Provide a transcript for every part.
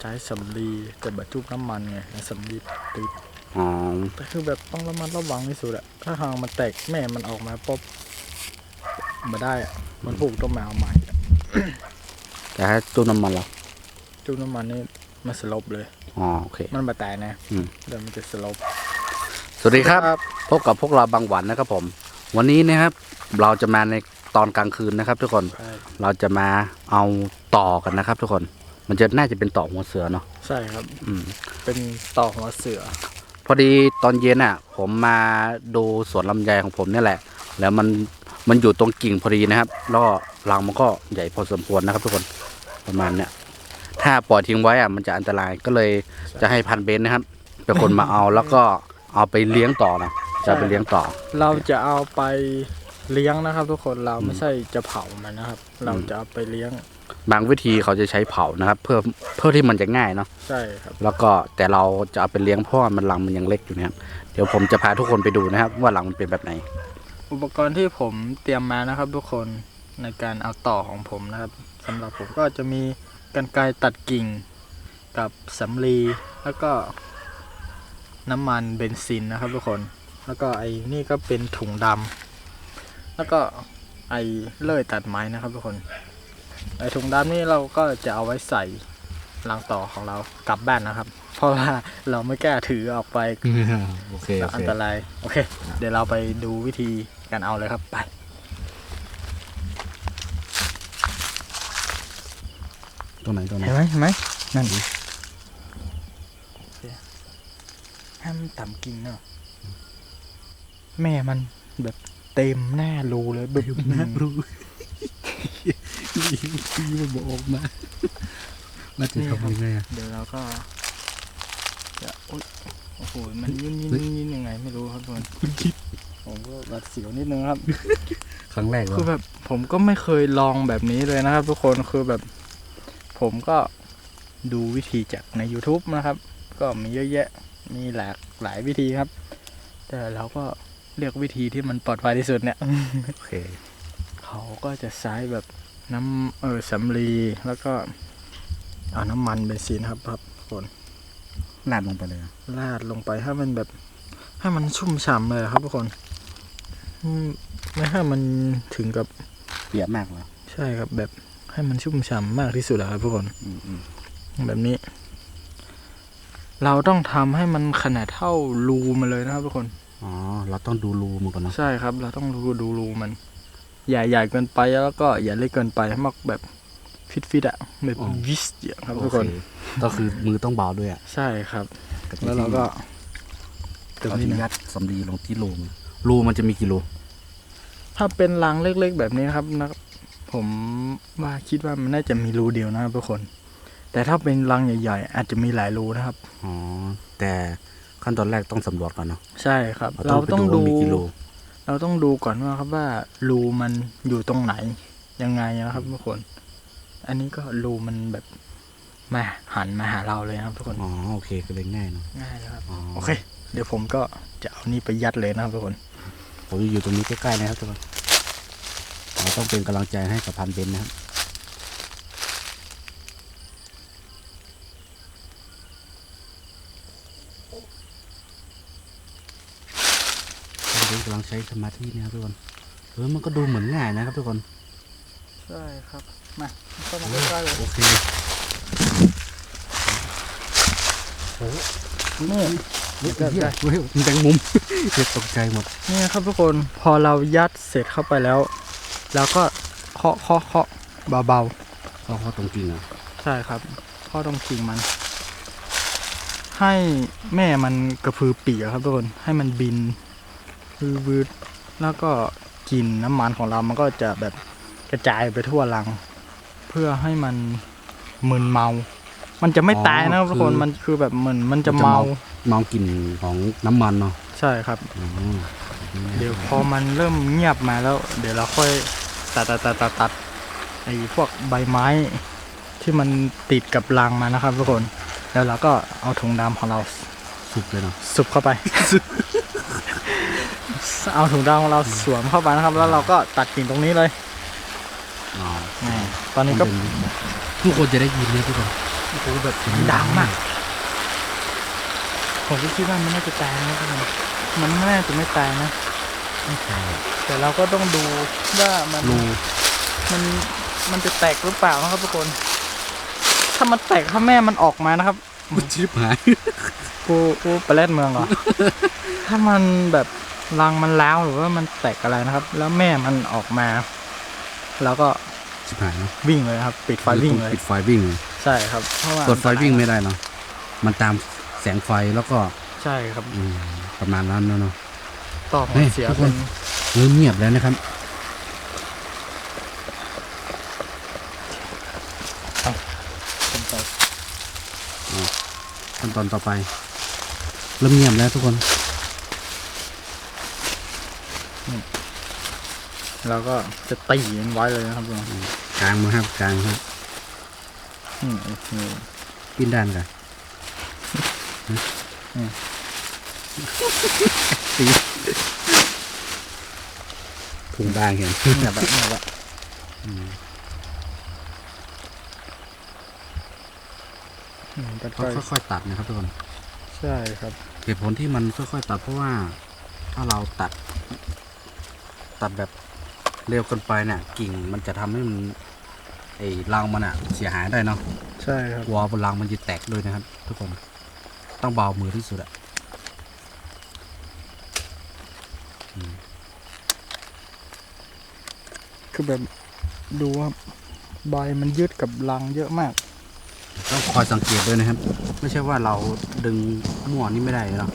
ใช้สำลีแต่บรรจุน้ำมันไงแล้วสำลีติดอ๋อแต่คือแบบต้องระมัดระวังที่สุดอะถ้าหางมันแตกแม่มันออกมาป๊บมาได้อะมันผูกต้องมาเอาใหม่อะแต่ถ้าตู้น้ำมันเหรอจุ่มน้ำมันนี่มันสลบเลยอ๋อโอเค มันมาแตกนะอืม เดี๋ยวมันจะสลบ สวัสดีครับ พบกับพวกเราบางหวันนะครับผม วันนี้นะครับเราจะมาในตอนกลางคืนนะครับ ทุกคน ใช่เราจะมาเอาต่อกันนะครับ ทุกคน มันจะน่าจะเป็นต่อหัวเสือเนาะใช่ครับ อืม เป็นต่อหัวเสือ พอดีตอนเย็นอะ ผมมาดูสวนลำไยของผมเนี่ยแหละ แล้วมันมันอยู่ตรงกิ่งพอดีนะครับแล้วก็รังมันก็ใหญ่พอสมควรนะครับ ทุกคนประมาณเนี้ยถ้าปล่อยทิ้งไว้อะมันจะอันตรายก็เลยจะให้พันเบนนะครับเป็นคนมาเอาแล้วก็เอาไปเลี้ยงต่อนะจะเอาไปเลี้ยงต่อ เราจะเอาไปเลี้ยงนะครับ ทุกคนเราอืมไม่ใช่จะเผามันนะครับ เราจะเอาไปเลี้ยง บางวิธีเขาจะใช้เผานะครับ เพื่อเพื่อที่มันจะง่ายเนาะใช่ครับ แล้วก็แต่เราจะเอาไปเลี้ยงเพราะว่ามันรังมันยังเล็กอยู่นะครับ เดี๋ยวผมจะพาทุกคนไปดูนะครับ ว่ารังมันเป็นแบบไหน อุปกรณ์ที่ผมเตรียมมานะครับ ทุกคนในการเอาต่อของผมนะครับสำหรับผมก็จะมีกันไกรตัดกิ่งกับสำลีแล้วก็น้ำมันเบนซินนะครับ ทุกคน แล้วก็ไอ้นี่ก็เป็นถุงดำแล้วก็ไอ้เลื่อยตัดไม้นะครับทุกคน ไอ้ถุงดำนี่เราก็จะเอาไว้ใส่รังต่อของเรากลับบ้านนะครับ เพราะว่าเราไม่กล้าถือออกไปโอเคอันตรายโอเค เดี๋ยวเราไปดูวิธีการเอาเลยครับไปตรงไหนตรงไหนเห็นไหมเห็นไหมนั่นดิให้มันต่ำกิ่งเนาะแม่มันแบบเต็มหน้ารูเลยแบบนะรู้ นี่พี่มันบอกมาน่าจะทำยังไงอะเดี๋ยวเราก็จะโอ๊ยโอ้โหมันยิ่นยิ่นยิ่นยังไงไม่รู้ครับทุกคนคุณคิดผมก็หวัดเสียวนิดนึงครับ ครั้งแรกเหรคืออแบบผมก็ไม่เคยลองแบบนี้เลยนะครับ ทุกคนคือแบบ ผมก็ดูวิธีจากใน YouTube นะครับ ก็มีเยอะแยะมีหลากหลายวิธีครับ แต่เราก็เลือกวิธีที่มันปลอดภัยที่สุดเนี่ยโอเค เขาก็จะใช้แบบ น้ำเออสำลีแล้วก็เอาน้ำมันเบนซินครับครับทุกคนลาดลงไปเลยอะราดลงไปให้มันแบบ ให้มันชุ่มฉ่ำเลยครับทุกคนอืมไม่ให้มันถึงกับเปียกมากเหรอใช่ครับแบบให้มันชุ่มฉ่ำมากที่สุดอะครับทุกคน อืมอืมแบบนี้ เราต้องทำให้มันขนาดเท่ารูมันเลยนะครับทุกคน อ๋อ เราต้องดูรูมันก่อนเนาะใช่ครับ เราต้องดูดูรูมัน อย่าใหญ่เกินไปแล้วก็อย่าเล็กเกินไปมากแบบฟิตฟิตๆอะแบบวิสอย่างครับทุกคนโอเก็คือมือต้องเบาด้วยอะใช่ครับ แล้วเราก็ตรงเรานี้ที่ยันะดสำลีลงที่รูมันรูมันจะมีกี่รูถ้าเป็นรังเล็ก ๆ แบบนี้นะครับนะผมว่าคิดว่ามันน่าจะมีรูเดียวนะครับทุกคน แต่ถ้าเป็นรังใหญ่ๆอาจจะมีหลายรูนะครับ อ๋อแต่ขั้นตอนแรกต้องสำรวจก่อนเนาะใช่ครับ เราเราต้ต้อองงไปดูดูว่ามีกี่รู เราต้องดูก่อนว่าครับว่ารูมันอยู่ตรงไหนยังไงนะครับทุกคน อันนี้ก็รูมันแบบมาหันมาหาเราเลยนะครับทุกคน อ๋อโอเคก็เลยง่ายเนาะ ง่ายแล้วครับ อ๋อ โอเค เดี๋ยวผมก็จะเอานี่ไปยัดเลยนะครับทุกคน ผมอยู่ตรงนี้ใกล้ๆนะครับทุกคนเราต้องเป็นกำลังใจให้กับพันเบนนะครับ พันเบนกำลังใช้สมาธินะครับทุกคนเออมันก็ดูเหมือนง่ายนะครับทุกคนใช่ครับมาเข้ามาใกล้ๆเลยโอเคนี่เฮ้ยเฮ้ยเฮ้ยมันแตงมุมเด็กตกใจหมดนี่ครับทุกคนพอเรายัดเสร็จเข้าไปแล้วเราก็เคาะเคาะเคาะเบาเพราะเขาตรงจริงอะๆใช่ครับเคาะตรงกิ่งมัน ให้แม่มันกระพือปีกอะครับทุกคนให้มันบิน วืดๆแล้วก็กลิ่นน้ำมันของเรามันก็จะแบบกระจายไปทั่วรัง เพื่อให้มันมึนเมา มันจะไม่ตายนะครับทุกคนมันคือแบบเหมือนมันจะเมาเมากลิ่นของน้ำมันเนาะใช่ครับอ๋อเดี๋ยวพอมันเริ่มเงียบมาแล้ว เดี๋ยวเราค่อยตัดตัดตัดตัดตัดไอ้พวกใบไม้ที่มันติดกับรังมานะครับทุกคน แล้วเราก็เอาถุงดำของเราสุกเลยเนาะสุบเข้าไป เอาถุงดำของเราสวมเข้าไปนะครับ แล้วเราก็ตัดกิ่งตรงนี้เลยอ๋อนี่ตอนนี้ก็ทุกคนจะได้ยินเนี่ยทุกคนโอ้โหแบบดังมาก ผมก็คิดว่ามันน่าจะตายนะทุกคนมันน่าจะไม่ตายนะ ไม่ใช่แต่เราก็ต้องดูว่ามันรูมันมันจะแตกหรือเปล่านะครับทุกคน ถ้ามันแตกถ้าแม่มันออกมานะครับ มันชิบหาย กูกูไปเล่นเมืองเหรอ ถ้ามันแบบ รังมันล้าวหรือว่ามันแตกอะไรนะครับ แล้วแม่มันออกมา แล้วก็ชิบหายเนาะวิ่งเลยครับ ปิดไฟวิ่งเลย ปิดไฟวิ่งเลยใช่ครับเพราะว่าเปิดไฟวิ่งไม่ได้เนาะมันตามแสงไฟแล้วก็ใช่ครับอืมประมาณนั้นเนาะต่อขอเฮ้งยเสียทุกคเป็นนเริ่มเงียบแล้วนะครับเป็นไปขั้นตอนต่อไป เริ่มเงียบแล้วทุกคน เราก็จะตีมันไว้เลยนะครับทุกคนกลางมาครับกลางครับอืมนี่ปิ้นด้านกันอืมตีพุงบางเห็นเนี่ยแบบเนี่ยแบบอืมก็ก็ค่อยๆตัดนะครับทุกคน ใช่ครับเหตุผลที่มันค่อยๆตัดเพราะว่าถ้าเราตัด ตัดแบบ เร็วเกินไปเนี่ยกิ่งมันจะทำให้มันไอ้รังมันอะ เสียหายได้เนาะใช่ครับกลัวบนรังมันจะแตกด้วยนะครับ ทุกคนต้องเบามือที่สุดอะคือแบบดูว่าใบมันยึดกับรังเยอะมาก ต้องคอยสังเกตด้วยนะครับ ไม่ใช่ว่าเราดึงมั่วนี่ไม่ได้เนาะ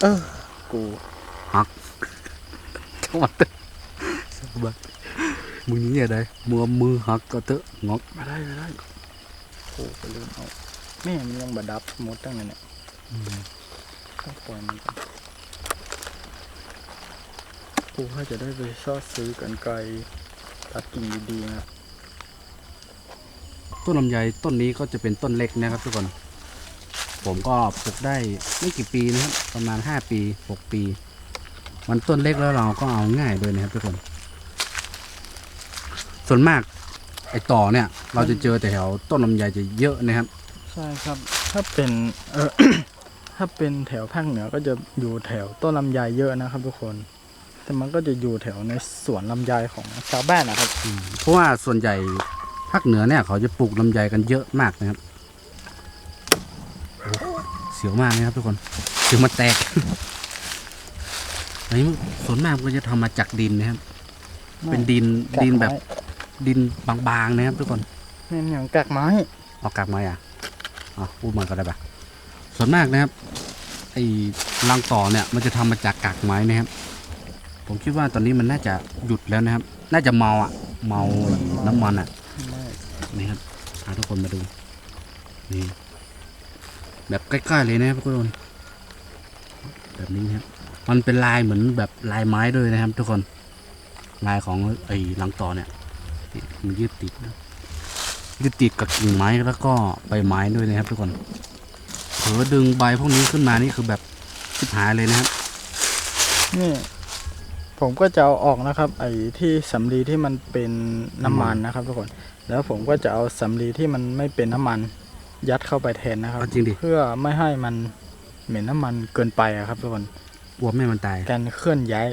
เออ กูจังหวัดเตอะสบายมึงนี่อะไรมือมือหักก็เตอะงอกมาได้มาได้โอ้ไปลืมเอาแม่มันยังบดับหมดตั้งแต่เนี่ยต้องปล่อยมันก่อนกูถ้าจะได้ไปชอบซื้อกันไกลตัดกิ่งดีๆนะ ต้นลำไยต้นนี้ก็จะเป็นต้นเล็กนะครับทุกคน ผมก็ปลูกได้ไม่กี่ปีนะครับ ประมาณห้าปีหกปี มันต้นเล็กแล้วเราก็เอาง่ายด้วยนะครับทุกคน ส่วนมากไอ้ต่อเนี่ย เราจะเจอแต่แถวต้นลำไยจะเยอะนะครับ ใช่ครับ ถ้าเป็นเออ ถ้าเป็นแถวภาคเหนือก็จะอยู่แถวต้นลำไยเยอะนะครับ ทุกคน แต่มันก็จะอยู่แถวในสวนลำไยของชาวบ้านนะครับ เพราะว่าส่วนใหญ่ภาคเหนือเนี่ยเขาจะปลูกลำไยกันเยอะมากนะครับโอ้ เสียวมากนะครับทุกคนเสียวมาแตกอันนี้ส่วนมากมันก็จะทำมาจากดินนะครับ เป็นดินกากดินแบบไม้ดินบางๆนะครับ ทุกคนนี่อย่างกากไม้เอากากไม้อะอ๋อพูดมาก็ได้ปะส่วนมากนะครับไอ้รังต่อเนี่ย มันจะทำมาจากกากไม้นะครับ ผมคิดว่าตอนนี้มันน่าจะหยุดแล้วนะครับ น่าจะเมาอะ เมาไอ้น้ำมันอะไม่นี่ครับพาทุกคนมาดูนี่ แบบใกล้ๆเลยนะครับทุกคนแบบนี้ครับมันเป็นลายเหมือนแบบลายไม้ด้วยนะครับ ทุกคนลายของไอ้หลังต่อเนี่ยมันยึดติดนะยึดติดกับกิ่งไม้แล้วก็ใบไม้ด้วยนะครับ ทุกคนเผลอดึงใบพวกนี้ขึ้นมานี่คือแบบชิบหายเลยนะครับนี่ผมก็จะเอาออกนะครับ ไอ้ที่สำลีที่มันเป็นน้ำมันนะครับ ทุกคน แล้วผมก็จะเอาสำลีที่มันไม่เป็นน้ำมัน ยัดเข้าไปแทนนะครับเอาจริงดิ เพื่อไม่ให้มันเหม็นน้ำมันเกินไปอะครับทุกคนกลัวแม่มันตาย การเคลื่อนย้าย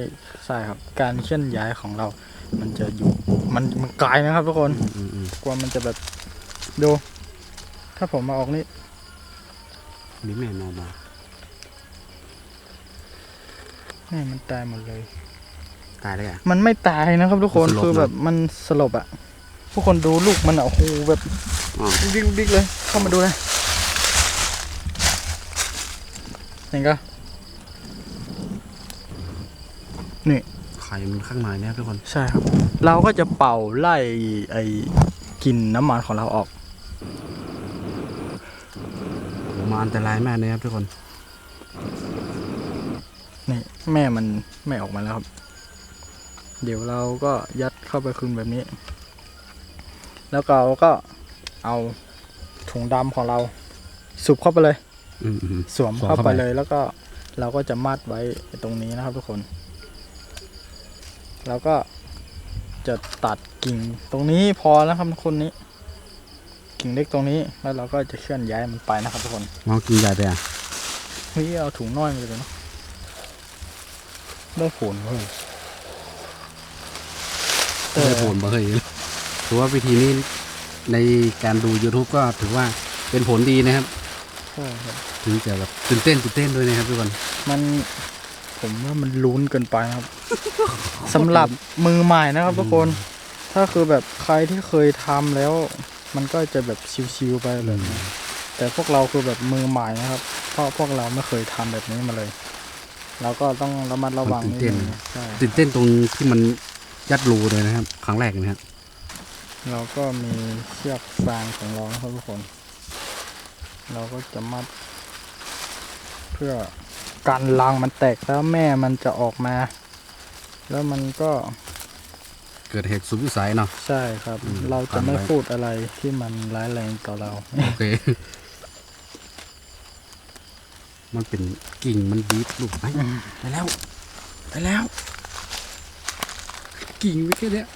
ใช่ครับ การเคลื่อนย้ายของเรา มันจะอยู่ มันมันไกลนะครับทุกคน อืมอืมกลัวมันจะแบบดู ถ้าผมมาออกนี่ มีแม่นอนมาแม่มันตายหมดเลย ตายเลยอะ มันไม่ตายนะครับทุกคน มันสลบคือแบบมันสลบอะ ทุกคนดูลูกมันอะโอ้โหแบบอ๋อดิ๊กดิ๊กเลย เข้ามาดูเลยเห็นก็ไข่มันข้างในนะครับทุกคน ใช่ครับ เราก็จะเป่าไล่ไอ้กลิ่นน้ำมันของเราออกมันอันตรายมากเลยครับทุกคน นี่แม่มันไม่ออกมาแล้วครับ เดี๋ยวเราก็ยัดเข้าไปคืนแบบนี้ แล้วเราก็เอาถุงดำของเราสุบเข้าไปเลย อืมอืม สวมสวมเข้าเข้าไปไป เลย แล้วก็เราก็จะมัดไว้ตรงนี้นะครับทุกคน แล้วก็จะตัดกิ่งตรงนี้พอแล้วครับทุกคนนี้ กิ่งเล็กตรงนี้แล้วเราก็จะเคลื่อนย้ายมันไปนะครับทุกคนมองกินใหญ่ไปอะเฮ้ยเอาถุงน้อยมาเลยเนาะได้ผลเฮ้ยเออผลบ่เคย ถือว่าวิธีนี้ในการดู YouTube ก็ถือว่าเป็นผลดีนะครับใช่ครับ ถึงจะแบบตื่นเต้นตื่นเต้นด้วยนะครับทุกคนมันผมว่ามันลุ้นเกินไปนะครับ สำหรับมือใหม่นะครับทุกคน ถ้าคือแบบใครที่เคยทำแล้ว มันก็จะแบบชิวๆไปแบบนี้แต่พวกเราคือแบบมือใหม่นะครับ เพราะพวกเราไม่เคยทำแบบนี้มาเลย เราก็ต้องระมัดระวังนิดนึงใช่ตื่นเต้นตรงที่มันยัดรูเลยนะครับ ครั้งแรกนะครับ เราก็มีเชือกฟางของเรานะครับทุกคน เราก็จะมัด เพื่อกันรังมันแตกแล้วแม่มันจะออกมา แล้วมันก็เกิดเหตุสุดวิสัยเนาะ ใช่ครับ อืมเราจะไม่กันไว้ พูดอะไรที่มันร้ายแรงต่อเรา โอเค มันเป็นกิ่งมันดีดลูกไปไปแล้วไปแล้ว กิ่งไว้แค่เนี้ย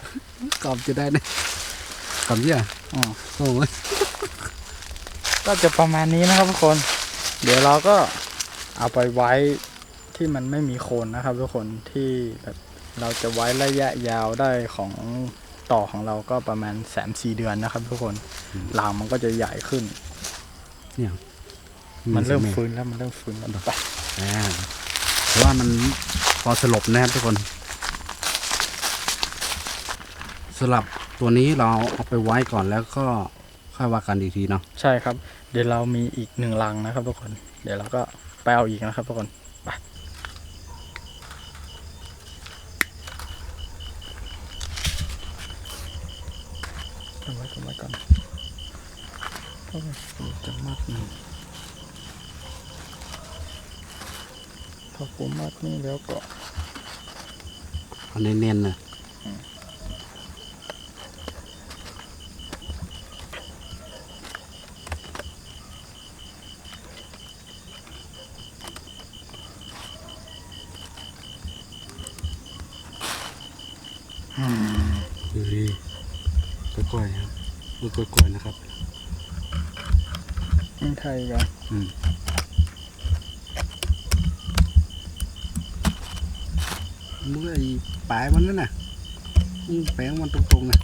กรอบจะได้นะ กรอบเยอะอ๋อโอ้ยก็จะประมาณนี้นะครับทุกคน เดี๋ยวเราก็เอาไปไว้ที่มันไม่มีโคนนะครับ ทุกคนที่แบบเราจะไว้ระยะยาวได้ของต่อของเราก็ประมาณ3ามสี่เดือนนะครับ ทุกคนหลังมันก็จะใหญ่ขึ้น เนี่ยมันเริ่มฟื้นแล้วมันเริ่มฟื้นแล้วไปอ่าเพราะว่ามันพอสลบนะครับทุกคน สลับตัวนี้เราเอาไปไว้ก่อนแล้วก็ค่อยว่ากันอีกทีเนาะใช่ครับ เดี๋ยวเรามีอีกหนึ่งลังนะครับทุกคน เดี๋ยวเราก็ไปเอาอีกนะครับทุกคนไปทำไว้ทำไว้ก่อนเพราะว่าผมจะมัดนี่พอผมมัดนี่แล้วก็เอาเน้นๆนะ ดูดีก้อยๆ ครับลูกก้อยๆนะครับนี่ไทยกันอืมมึงไอ้ปลายมันนั่นน่ะมึงแปลงมันตรงๆนะ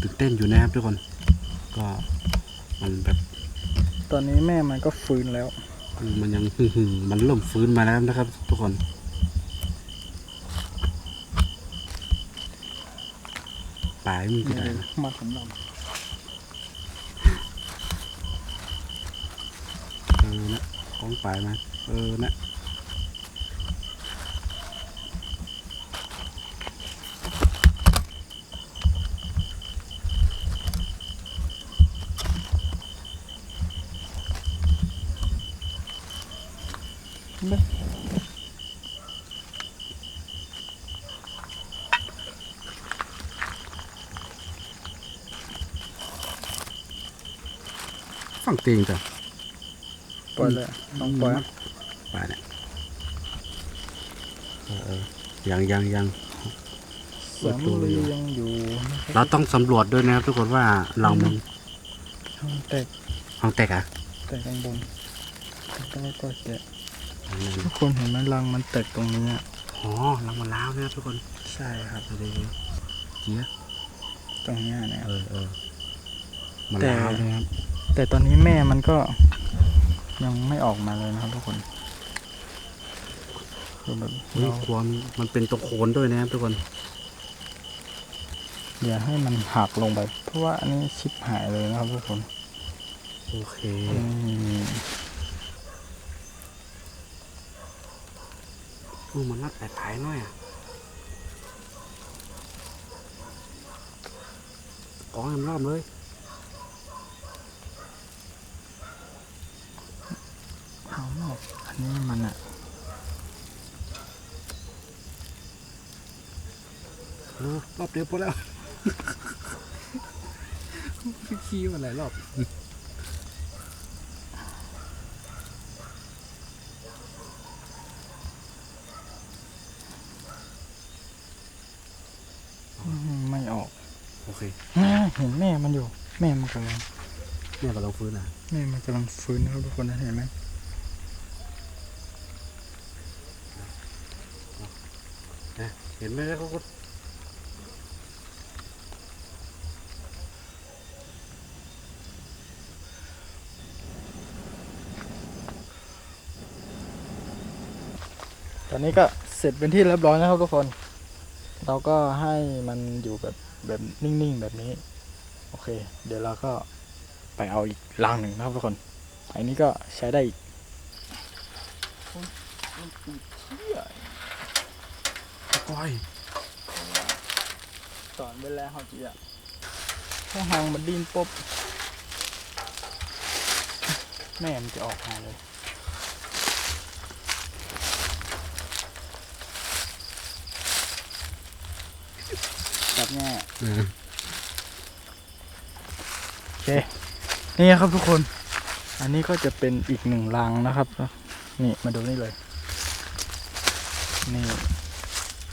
ตื่นเต้นอยู่นะครับทุกคน ก็มันแบบ ตอนนี้แม่มันก็ฟื้นแล้วคือมันยังหึ่งๆมันเริ่มฟื้นมาแล้วนะครับ ทุกคน ปลายมันจะได้นะมาสำหรับเออนะของปลายมาเออนะ ตียงจ้ะปล่อยเลยต้องปล่อยปลายเนี่ยเออเออยังยังยังเสียงลียังอยู่นะครับเราต้องสำรวจด้วยนะครับทุกคนว่าเรามันแตกห้องแตกอะแตกข้างบนแล้วก็แกะทุกคนเห็นไหมรังมันแตกตรงนี้อะอ๋อเรามาล้าวนะครับทุกคนใช่ครับเดี๋ยวๆเจี๊ยบตรงเนี้ยเนี่ยเออเออมาแต่ล้าวนะครับ แต่ตอนนี้แม่มันก็ยังไม่ออกมาเลยนะครับทุกคนคือแบบเฮ้ยเราควรมันเป็นตัวโคนด้วยนะครับทุกคน อย่าให้มันหักลงไป เพราะว่าอันนี้ชิปหายเลยนะครับทุกคน โอเคอืมโอ้มันน่าแตกขายหน่อยอะกองยำรอบเลย เอาหมดอันนี้มันอะเออรอบเดียวพอแล้วขี้มาหลายรอบอืมไม่ออก โอเคอ่าเห็นแม่มันอยู่ แม่มันกำลังเนี่ยก็เราฟื้นอะแม่มันกำลังฟื้นนะครับทุกคนนะเห็นไหม ห็นไหมเขาก็ตอนนี้ก็เสร็จเป็นที่เรียบร้อยนะครับทุกคน เราก็ให้มันอยู่แบบแบบนิ่งๆแบบนี้ โอเค เดี๋ยวเราก็ไปเอาอีกรังหนึ่งนะครับทุกคนอันนี้ก็ใช้ได้อีก ก้อยสอนไปแล้วเขาจีอะถ้าหางมันดิ้นปุ๊บแม่มันจะออกมาเลยจับแง่อืมโอเค นี่ครับทุกคน อันนี้ก็จะเป็นอีกหนึ่งรังนะครับ นี่มาดูนี่เลย นี่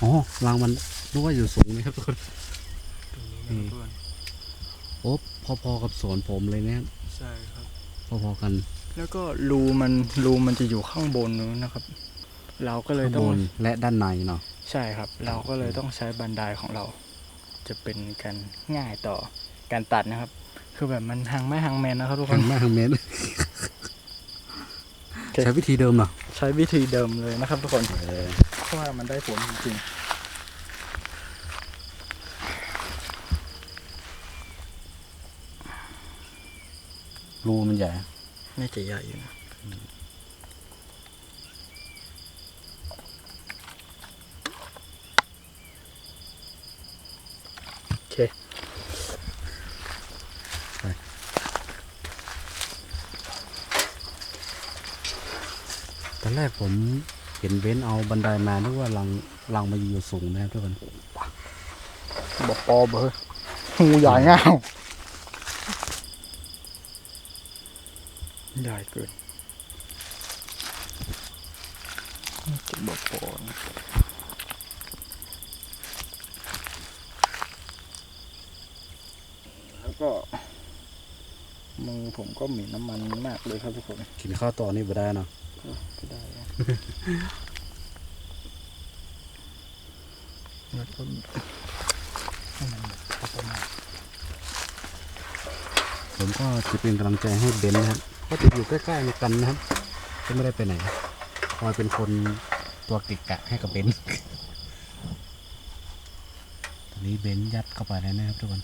อ๋อรังมันรู้ว่าอยู่สูงไหมครับทุกคนอืมโอ้พอๆกับสวนผมเลยเนี่ยใช่ครับ พอๆกันแล้วก็รูมันรูมันจะอยู่ข้างบนนู้นนะครับ เราก็เลยข้างต้อบงนและด้านในเนาะใช่ครับ เราก็เลยต้องใช้บันไดของเรา จะเป็นการง่ายต่อการตัดนะครับ คือแบบมันหางไม้หางแมนนะครับทุกคทาน งแม่ทางเมตรเคใช้วิธีเดิมเหรอใช้วิธีเดิมเลยนะครับทุกคน เออเพราะ ว่ามันได้ผลจริงรูมันใหญ่ๆน่าจะใหญ่อยู่นะโอเคตอนแรกผม เห็นเว้นเอาบันไดมานึกว่ารังรังมาอยู่สูงนะครับทุกคนบอกปอเบอร์หูใหญ่เงาใหญ่เกินนี่จะบอกปอนะแล้วก็มือผมก็เหม็นน้ำมันมากเลยครับทุกคน กินข้าวต่อนี่ไม่ได้เนาะก็ได้นะ แล้วก็ผมก็จะเป็นกำลังใจให้เบนนะครับก็จะอยู่ใกล้ๆกันนะครับก็ไม่ได้ไปไหนคอยเป็นคนตัวกิดกะให้กับเบนตอนนี้เบนยัดเข้าไปแล้วนะครับทุกคน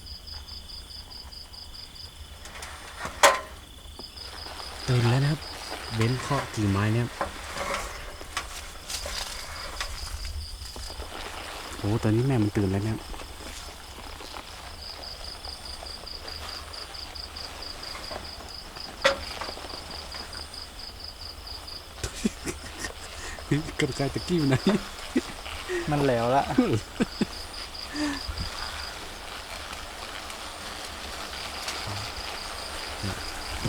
ตื่นแล้วนะครับ เบนเคาะกี่ไม้เนี่ย โอ้ตอนนี้แม่มันตื่นแล้วนะครับกระจายตะกี้มันไหนมันแล้วละ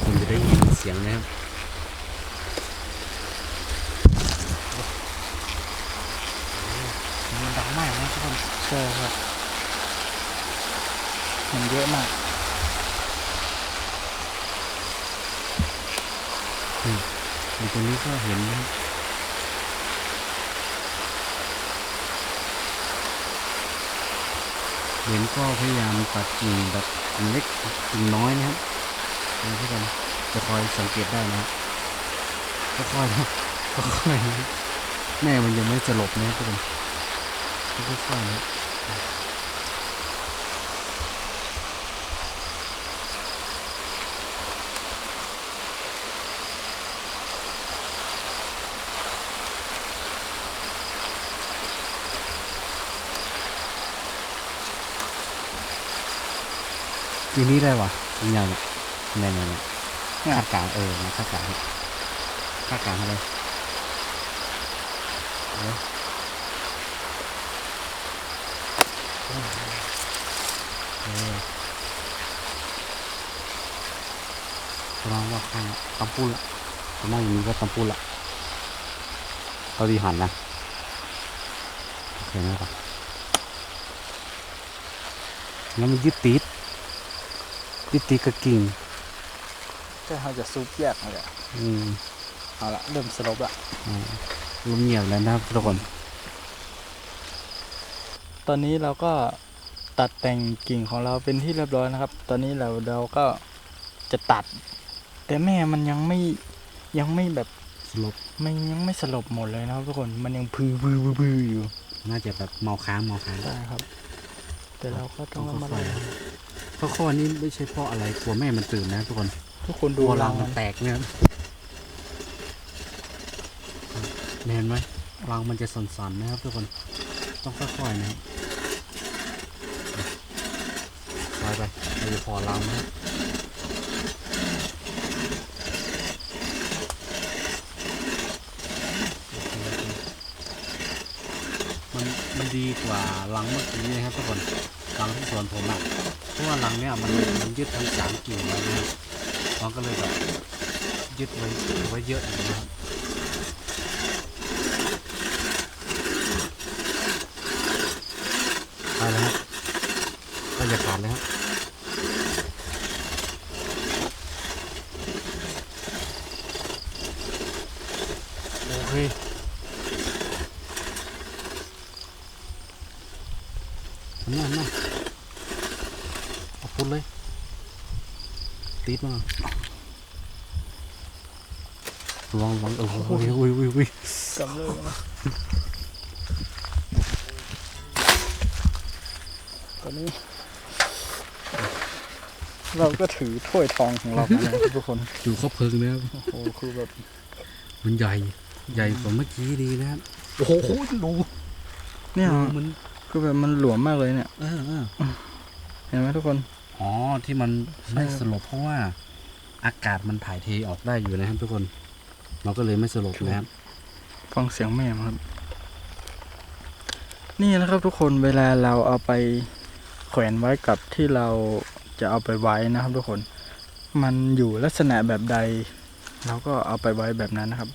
คุณจะได้ยินเสียงนะครับ มันดังมากนะทุกคน ใช่ครับ มันเยอะมาก ในตรงนี้ ก็เห็นเห็นก็พยายามตัดกิ่งแบบกิ่งเล็กกิ่งน้อยนะครับนี่ทุกคนจะคอยสังเกตได้นะครับค่อยๆนะค่อยๆแม่มันยังไม่สลบนะครับทุกคนค่อยๆนะ ทีนี้ได้วะยังไงเนี่ยในในเนี่ยคาดการณ์เออนะคาดการณ์ให้คาดการณ์ให้เลยเออแสดงว่าข้างตำปูละถ้าไม่อย่างนี้ก็ตำปูละเราดีหันนะโอเคนะครับแล้วมันยึดติด ยึดติดกับกิ่งก็เขาจะซุปแยกมาเลยอืมเอาละเริ่มสลบละอ่าลมเงียบแล้วนะครับทุกคน ตอนนี้เราก็ตัดแต่งกิ่งของเราเป็นที่เรียบร้อยนะครับ ตอนนี้เราเราก็จะตัด แต่แม่มันยังไม่ยังไม่แบบสลบมันยังไม่สลบหมดเลยนะครับทุกคนมันยังพือพือพือพืออยู่ น่าจะแบบเมาค้างเมาค้างใช่ครับ แต่เราก็ต้องระมัดระวัง เพราะข้อนี้ไม่ใช่เพราะอะไรกลัวแม่มันตื่นนะทุกคนทุกคนดูตัวรัรังงมัมันนแตกเนี่ยเห็นไหมรังมันจะสั่นๆนะครับทุกคนต้องค่อยๆนะครับไปไปเราจะพอรังนะครับโอเคโอเคมันมันดีกว่ารังเมื่อกี้นะครับทุกคนรังที่สวนผมอะเพ ราะว่าหลังเนี่ยมันมันยึดทั้งสามกิ่งไว้นะมันก็เลยแบบยึดไว้ไว้เยอะอยู่นะครับไปแล้วครับก็อย่าขาดเลยครับโอเคหันมาหันมาเอาพุดเลย ติ ดมาระวังระวังเออโอ้ยโอ้ยโอ้ยโอ้ยกำเลยนะตอนนี้ เราก็ถือถ้วยทองของเรามานะครับทุกคนอยู่ครบเพลิงนะครับโอ้โห คือแบบ มันใหญ่ ใหญ่กว่าเมื่อกี้ดีนะครับโอ้โหดูเนี่ยดูมันคือแบบมันหลวมมากเลยเนี่ย เออเออ เห็นไหมทุกคน อ๋อที่มันไม่ใช่สลบเพราะว่าอากาศมันถ่ายเทออกได้อยู่นะครับทุกคนเราก็เลยไม่สลบนะครับฟังเสียงแม่มั้งครับ นี่นะครับทุกคนเวลาเราเอาไปแขวนไว้กับที่เราจะเอาไปไว้นะครับ ทุกคน มันอยู่ลักษณะแบบใด เราก็เอาไปไว้แบบนั้นนะครับ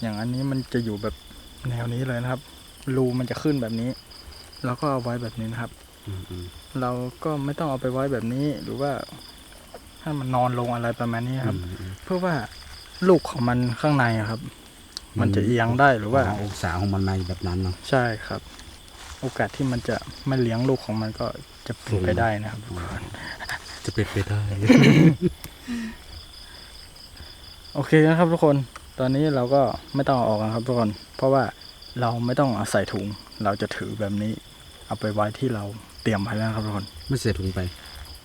อย่างอันนี้มันจะอยู่แบบแนวนี้เลยนะครับรูมันจะขึ้นแบบนี้ เราก็เอาไว้แบบนี้นะครับ อืมอืม เราก็ไม่ต้องเอาไปไว้แบบนี้ หรือว่าให้มันนอนลงอะไรประมาณนี้ครับอืมอืมเพื่อว่าลูกของมันข้างในอะครับ มันจะเอียงได้หรือว่าอ๋อองศาของมันในแบบนั้นเนาะใช่ครับ โอกาสที่มันจะไม่เลี้ยงลูกของมันก็จะเป็นไปได้นะครับทุกคนจะเป็นไปได้ โอเคนะครับทุกคน ตอนนี้เราก็ไม่ต้องเอาออกนะครับทุกคน เพราะว่าเราไม่ต้องเอาใส่ถุง เราจะถือแบบนี้ เอาไปไว้ที่เรา เตรียมไว้แล้วนะครับทุกคน ไม่เสียถุงไป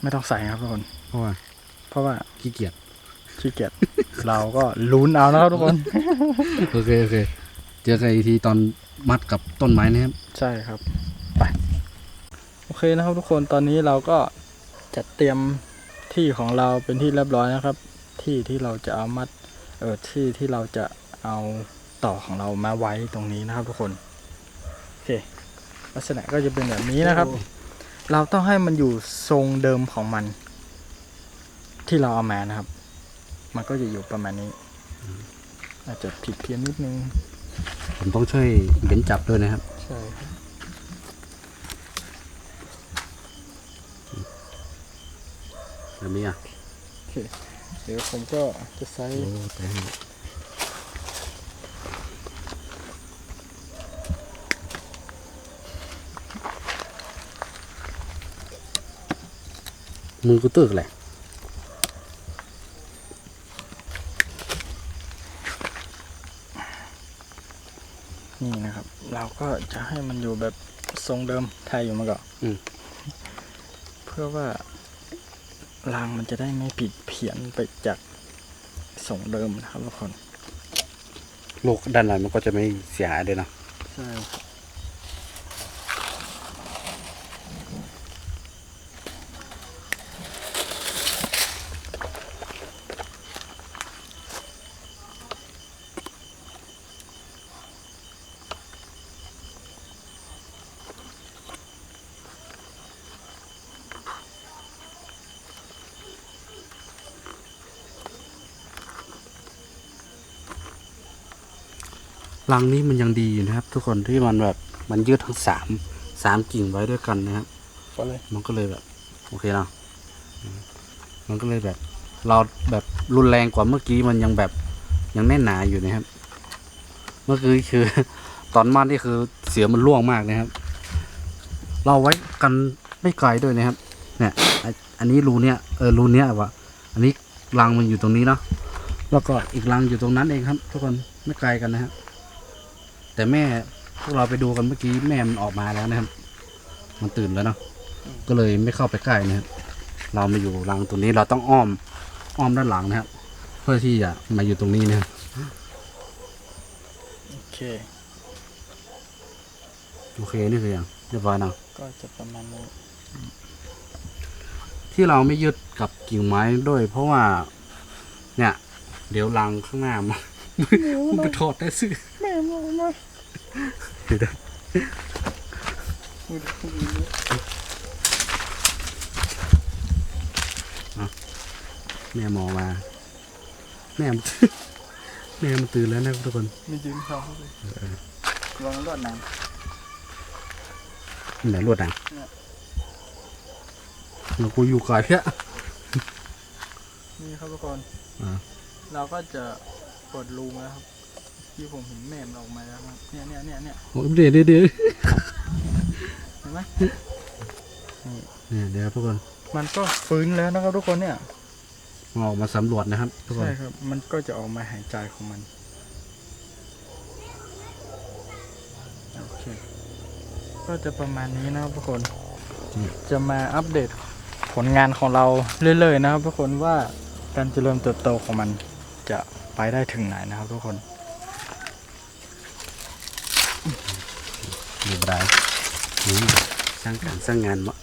ไม่ต้องใส่ครับทุกคน เพราะว่าเพราะว่าขี้เกียจขี้เกียจ เราก็ลุ้นเอานะครับทุกคน โอเคโอเคเจอกันอีกทีตอนมัดกับต้นไม้นะครับใช่ครับ ไป โอเคนะครับทุกคนตอนนี้เราก็จัดเตรียมที่ของเราเป็นที่เรียบร้อยนะครับ ที่ที่เราจะเอามัดเออที่ที่เราจะเอาต่อของเรามาไว้ตรงนี้นะครับทุกคน โอเค ลักษณะก็จะเป็นแบบนี้นะครับ เราต้องให้มันอยู่ทรงเดิมของมัน ที่เราเอามานะครับ มันก็จะอยู่ประมาณนี้ อาจจะผิดเพี้ยนนิดนึง ผมต้องช่วยเบนจับด้วยนะครับ ใช่ครับแบบนี้อะ โอเค เดี๋ยวผมก็จะใช้ โอ้แต่ มือกูตึกแหละนี่นะครับ เราก็จะให้มันอยู่แบบทรงเดิมไทยอยู่มาก่อนอืมเพื่อว่ารางมันจะได้ไม่ผิดเพี้ยนไปจากทรงเดิมนะครับทุกคน ลูกด้านในมันก็จะไม่เสียหายเลยเนาะใช่ครับ รังนี้มันยังดีอยู่นะครับ ทุกคนที่มันแบบมันยืดทั้งสามสามกิ่งไว้ด้วยกันนะครับก็เลยมันก็เลยแบบ โอเคเนาะอืมมันก็เลยแบบ เราแบบรุนแรงกว่าเมื่อกี้มันยังแบบยังแน่นหนาอยู่นะครับ เมื่อกี้คือ ตอนมันนี่คือเสียมันร่วงมากนะครับ เราไว้กันไม่ไกลด้วยนะครับ เนี่ย อันอันนี้รูเนี้ยเออรูเนี้ยวะอันนี้รังมันอยู่ตรงนี้เนาะแล้วก็อีกรังอยู่ตรงนั้นเองครับ ทุกคนไม่ไกลกันนะครับ แต่แม่พวกเราไปดูกันเมื่อกี้แม่มันออกมาแล้วนะครับ มันตื่นแล้วเนาะก็เลยไม่เข้าไปใกล้นะครับเรามาอยู่รังตรงนี้เราต้องอ้อมอ้อมด้านหลังนะครับ เพื่อที่จะมาอยู่ตรงนี้นะครับโอเค โอเคนี่คืออย่างเรียบร้อยเนาะก็จะประมาณนี้ที่เราไม่ยึดกับกิ่งไม้ด้วย เพราะว่า เนี่ย เดี๋ยวรังข้างหน้ามันมันไปถอดได้ซื้อ แม่มามาเดี๋ยวนะแม่หมอมา แม่มันแม่มันตื่นแล้วนะครับทุกคนไม่ยืนเขาเข้าไปลองรอดน้ไหนรวดอะเนี่ยเรากูอยู่ไกลเพี้ยำนี่ครับทุกคนอ่าเราก็จะกดรูนะครับ ที่ผมเห็นแม่มันออกมาแล้วครับเนี่ยเนี่ยเนี่ยเนี่ยโอ้ยเดี๋ยวเดี๋ยวเดี๋ยวเห็นไหมเนี่ยเดี๋ยวทุกคนมันก็ฟื้นแล้วนะครับทุกคนเนี่ยมาออกมาสำรวจนะครับทุกคนใช่ครับ มันก็จะออกมาหายใจของมันโอเคก็จะประมาณนี้นะครับทุกคน จะมาอัปเดตผลงานของเราเรื่อยๆนะครับทุกคนว่าการเจริญเติบโตของมันจะไปได้ถึงไหนนะครับทุกคน อยู่ไรอืมสร้างการสร้างงานมะ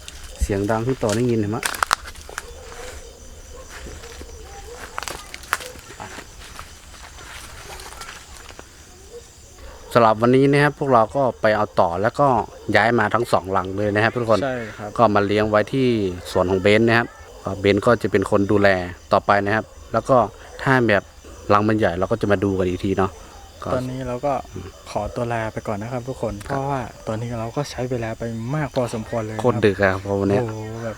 เสียงดังทุกต่อได้ยินเห็นมะสำหรับวันนี้นะครับพวกเราก็ไปเอาต่อแล้วก็ย้ายมาทั้งสองหลังเลยนะครับทุกคนใช่ครับก็มาเลี้ยงไว้ที่สวนของเบนซ์นะครับก็เบนซ์ก็จะเป็นคนดูแลต่อไปนะครับ แล้วก็ถ้าแบบรังมันใหญ่เราก็จะมาดูกันอีกทีเนาะก็ ตอนนี้เราก็ขอตัวลาไปก่อนนะครับ ทุกคน เพราะว่าตอนนี้เราก็ใช้เวลาไปมากพอสมควรเลยะโคตรดึกอะครับเพราะวันเนี้ยโอ้โหแบบ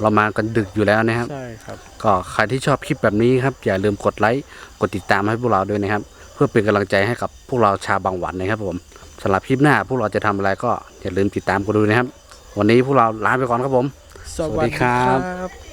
เรามากันดึกอยู่แล้วนะครับ ใช่ครับ ก็ใครที่ชอบคลิปแบบนี้ครับ อย่าลืมกดไลค์กดติดตามให้พวกเราด้วยนะครับ เพื่อเป็นกำลังใจให้กับพวกเราชาวบางหวันนะครับผมสำหรับคลิปหน้าพวกเราจะทำอะไรก็อย่าลืมติดตามกันดูนะครับ วันนี้พวกเราลาไปก่อนครับผม สวัสดีครับ